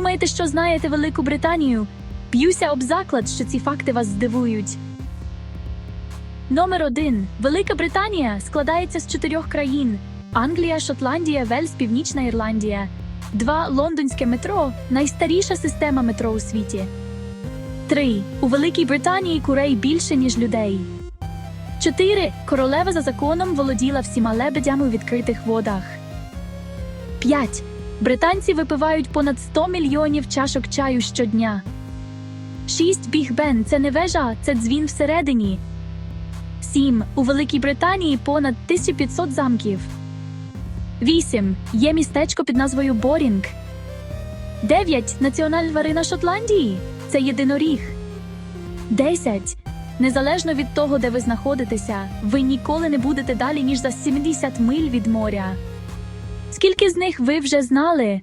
думаєте, що знаєте Велику Британію? Б'юся об заклад, що ці факти вас здивують. Номер один. Велика Британія складається з чотирьох країн: Англія, Шотландія, Вельс, Північна Ірландія. Два лондонське метро найстаріша система метро у світі. Три. У Великій Британії курей більше, ніж людей. Чотири. Королева за законом володіла всіма лебедями у відкритих водах. 5. Британці випивають понад 100 мільйонів чашок чаю щодня. 6. Біг Бен це не вежа, це дзвін всередині. 7. У Великій Британії понад 1500 замків. 8. Є містечко під назвою Борінг. 9. Національна тварина Шотландії. Це єдиноріг. 10. Незалежно від того, де ви знаходитеся, ви ніколи не будете далі, ніж за 70 миль від моря. Скільки з них ви вже знали?